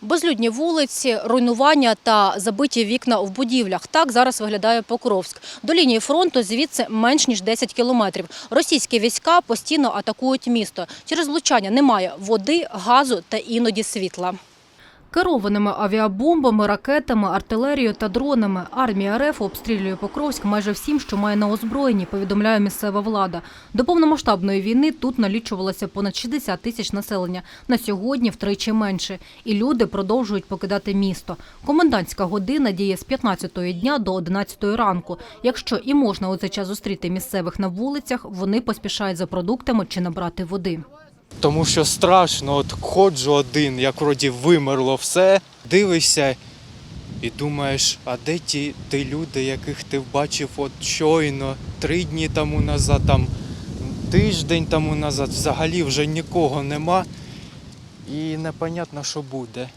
Безлюдні вулиці, руйнування та забиті вікна в будівлях. Так зараз виглядає Покровськ. До лінії фронту звідси менш ніж 10 кілометрів. Російські війська постійно атакують місто. Через влучання немає води, газу та іноді світла. Керованими авіабомбами, ракетами, артилерією та дронами армія РФ обстрілює Покровськ майже всім, що має на озброєнні, повідомляє місцева влада. До повномасштабної війни тут налічувалося понад 60 тисяч населення. На сьогодні втричі менше. І люди продовжують покидати місто. Комендантська година діє з 15-ї дня до 11-ї ранку. Якщо і можна у цей час зустріти місцевих на вулицях, вони поспішають за продуктами чи набрати води. Тому що страшно, от ходжу один, як вроді вимерло все, дивишся і думаєш, а де ті, ті люди, яких ти бачив от щойно, три дні тому назад, там, тиждень тому назад, взагалі вже нікого нема. І непонятно, що буде.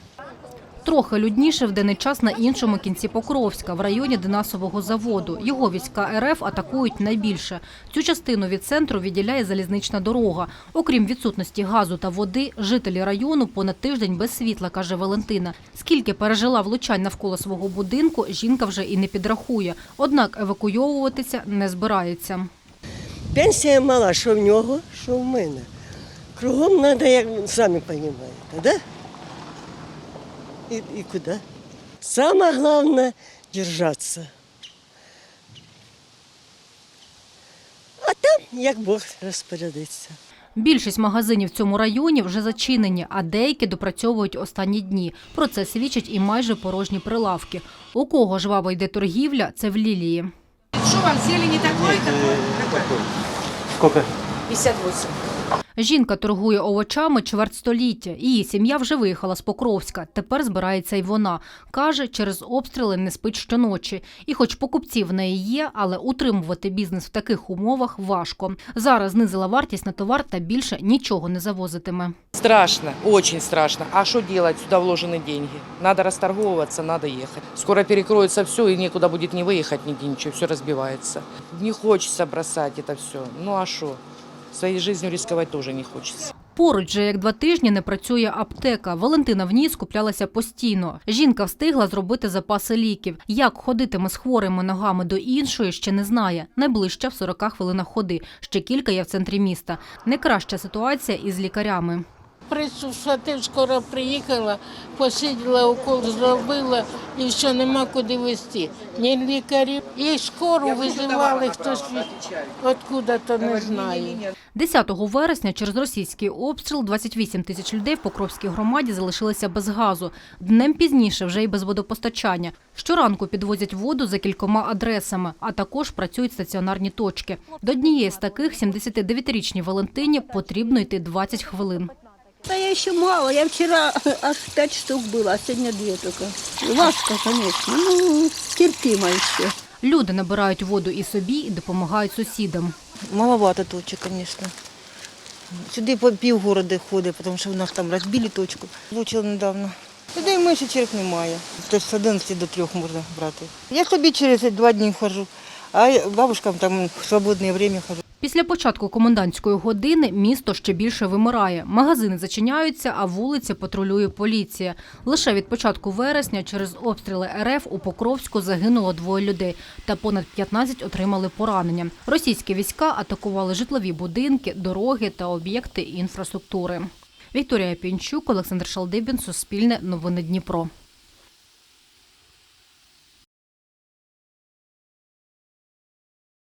Трохи людніше в денний час на іншому кінці Покровська, в районі Денасового заводу. Його війська РФ атакують найбільше. Цю частину від центру відділяє залізнична дорога. Окрім відсутності газу та води, жителі району понад тиждень без світла, каже Валентина. Скільки пережила влучань навколо свого будинку, жінка вже і не підрахує. Однак евакуйовуватися не збирається. Пенсія мала, що в нього, що в мене. Кругом треба, як самі розумієте, да? І, і куди? Саме головне держатися. А там, як Бог розпорядиться. Більшість магазинів в цьому районі вже зачинені, а деякі допрацьовують останні дні. Про це свідчать і майже порожні прилавки. У кого жваво йде торгівля, це в Лілії. Что вам, зелени такой, такой? Скільки? 58. Жінка торгує овочами чверть століття. Її сім'я вже виїхала з Покровська. Тепер збирається й вона. Каже, через обстріли не спить щоночі. І хоч покупці в неї є, але утримувати бізнес в таких умовах важко. Зараз знизила вартість на товар та більше нічого не завозитиме. Страшно, очень страшно. А что делать? Сюда вложены деньги. Надо расторговываться, надо ехать. Скоро перекроется все, и некуда будет ни выехать, нигде ничего, все разбивается. Не хочется бросать это все. Ну а что? Своей жизнью рисковать тоже не хочется. Поруч же як два тижні не працює аптека. Валентина в ній скуплялася постійно. Жінка встигла зробити запаси ліків. Як ходитиме з хворими ногами до іншої, ще не знає. Найближча в 40 хвилинах ходи. Ще кілька є в центрі міста. Не краща ситуація із лікарями. Присушати скоро приїхала, посиділа, укол зробила і все, нема куди везти. Ні лікарів. І скору визивали, хтось откуда то не знаю. 10 вересня через російський обстріл 28 тисяч людей в Покровській громаді залишилися без газу. Днем пізніше вже й без водопостачання. Щоранку підвозять воду за кількома адресами, а також працюють стаціонарні точки. До однієї з таких 79-річній Валентині потрібно йти 20 хвилин. Да я еще мало. Я вчера аж пять штук было, а сегодня две только. Важко, конечно. Ну, терпимо еще. Люди набирають воду і собі, і допомагають сусідам. Маловато точек, конечно. Сюди по півгорода ходить, тому що в нас там розбили точку. Влучили недавно. Людей менше черг немає. Тобто з 11 до 3 можна брати. Я собі через два дні ходжу, а бабушкам там в свободне время ходжу. Після початку комендантської години місто ще більше вимирає. Магазини зачиняються, а вулиці патрулює поліція. Лише від початку вересня через обстріли РФ у Покровську загинуло двоє людей та понад 15 отримали поранення. Російські війська атакували житлові будинки, дороги та об'єкти інфраструктури. Вікторія Пінчук, Олександр Шалдибін, Суспільне, Новини Дніпро.